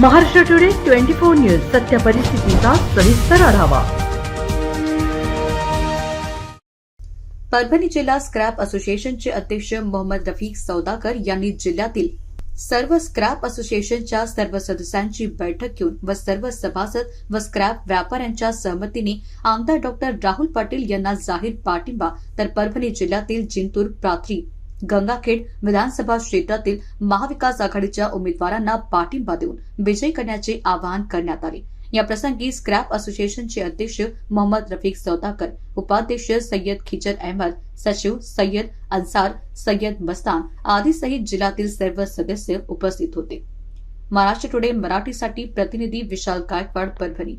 Maharashtra today twenty four news सत्य परिस्थितीचा सविस्तर आढावा. परभणी जिल्हा स्क्रॅप असोसिएशनचे अध्यक्ष मोहम्मद रफीक सौदाकर यांनी जिल्ह्यातील सर्व स्क्रॅप असोसिएशनच्या सर्व सदस्यांची बैठक घेऊन व सर्व सभासद व स्क्रॅप व्यापाऱ्यांच्या सहमतीने आमदार डॉक्टर राहुल पाटील यांना जाहीर पाठिंबा तर परभणी जिल्ह्यातील जिंतूर प्राथरी गंगाखेड विधानसभा क्षेत्रातील महाविकास आघाडीच्या उमेदवारांना पाठिंबा देऊन विजयी करण्याचे आवाहन करण्यात आले. या प्रसंगी स्क्रॅप असोसिएशनचे अध्यक्ष मोहम्मद रफीक सौदाकर उपाध्यक्ष सय्यद खिचर अहमद सचिव सय्यद अन्सार सय्यद मस्तान आदी सहित जिल्ह्यातील सर्व सदस्य उपस्थित होते. महाराष्ट्र टुडे मराठीसाठी प्रतिनिधी विशाल गायकवाड परभणी.